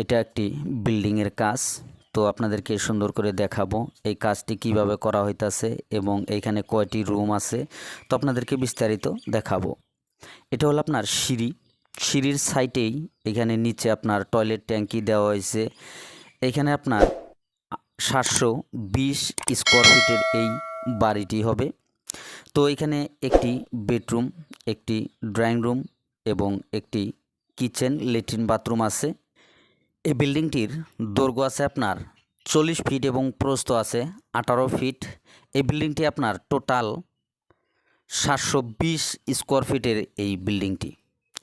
এটা একটি বিল্ডিংয়ের কাজ। তো আপনাদেরকে সুন্দর করে দেখাবো এই কাজটি কীভাবে করা হইতাছে এবং এইখানে কয়টি রুম আছে। তো আপনাদেরকে বিস্তারিত দেখাবো। এটা হলো আপনার সিঁড়ি। সিঁড়ির সাইটেই এখানে নিচে আপনার টয়লেট ট্যাঙ্কি দেওয়া হয়েছে এখানে আপনার সাতশো বিশ স্কোয়ার ফিটের এই বাড়িটি হবে। তো এখানে একটি বেডরুম, একটি ড্রয়িং রুম এবং একটি কিচেন লেট্রিন বাথরুম আছে। এই বিল্ডিংটির দৈর্ঘ্য আছে আপনার চল্লিশ ফিট এবং প্রস্থ আছে আঠারো ফিট। এই বিল্ডিংটি আপনার টোটাল সাতশো বিশ স্কোয়ার ফিটের এই বিল্ডিংটি।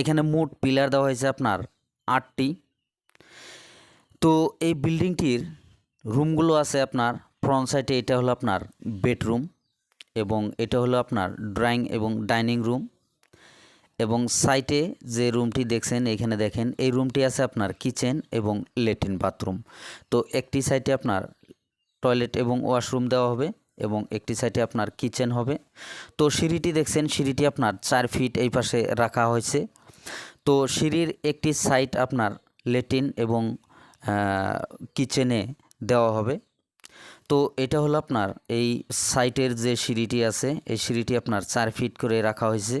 এখানে মোট পিলার দেওয়া হয়েছে আপনার আটটি। তো এই বিল্ডিংটির রুমগুলো আছে আপনার ফ্রন্ট সাইডে, এটা হলো আপনার বেডরুম এবং এটা হলো আপনার ড্রয়িং এবং ডাইনিং রুম। এবং সাইটে যে রুমটি দেখছেন, এখানে দেখেন, এই রুমটি আছে আপনার কিচেন এবং লেট্রিন বাথরুম। তো একটি সাইটে আপনার টয়লেট এবং ওয়াশরুম দেওয়া হবে এবং একটি সাইডে আপনার কিচেন হবে। তো সিঁড়িটি দেখছেন, সিঁড়িটি আপনার চার ফিট এই পাশে রাখা হয়েছে। তো সিঁড়ির একটি সাইড আপনার লেট্রিন এবং কিচেনে দেওয়া হবে। তো এটা হলো আপনার এই সাইটের যে সিঁড়িটি আছে, এই সিঁড়িটি আপনার চার ফিট করে রাখা হয়েছে।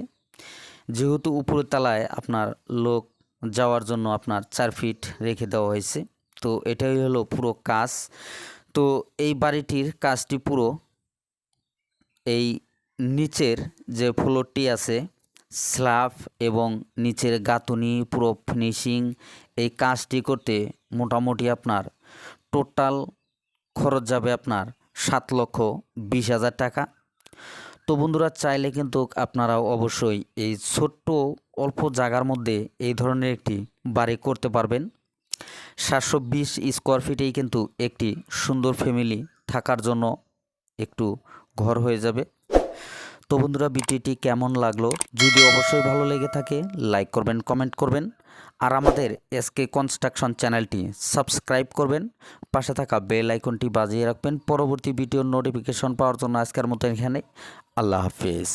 যেহেতু উপরের তলায় আপনার লোক যাওয়ার জন্য আপনার চার ফিট রেখে দেওয়া হয়েছে, তো এটাই হলো পুরো কাজ। তো এই বাড়িটির কাজটি পুরো এই নিচের যে ফ্লোরটি আছে স্ল্যাব এবং নিচের গাঁথুনি, পুরো ফিনিশিং এই কাজটি করতে মোটামুটি আপনার টোটাল খরচ যাবে আপনার সাত লক্ষ বিশ হাজার টাকা। তো বন্ধুরা চাইলে কিন্তু আপনারাও অবশ্যই এই ছোট্ট অল্প জায়গার মধ্যে এই ধরনের একটি বাড়ি করতে পারবেন। সাতশো বিশ স্কোয়ার ফিটেই কিন্তু একটি সুন্দর ফ্যামিলি থাকার জন্য একটু ঘর হয়ে যাবে। তো বন্ধুরা ভিডিওটি কেমন লাগল? যদি অবশ্যই ভালো লেগে থাকে, লাইক করবেন, কমেন্ট করবেন। আর আমাদের এসকে কনস্ট্রাকশন চ্যানেলটি সাবস্ক্রাইব করবেন। পাশে থাকা বেল আইকনটি বাজিয়ে রাখবেন। পরবর্তী ভিডিওর নোটিফিকেশন পাওয়ার জন্য আজকের মতো এখানে। আল্লাহ হাফিজ।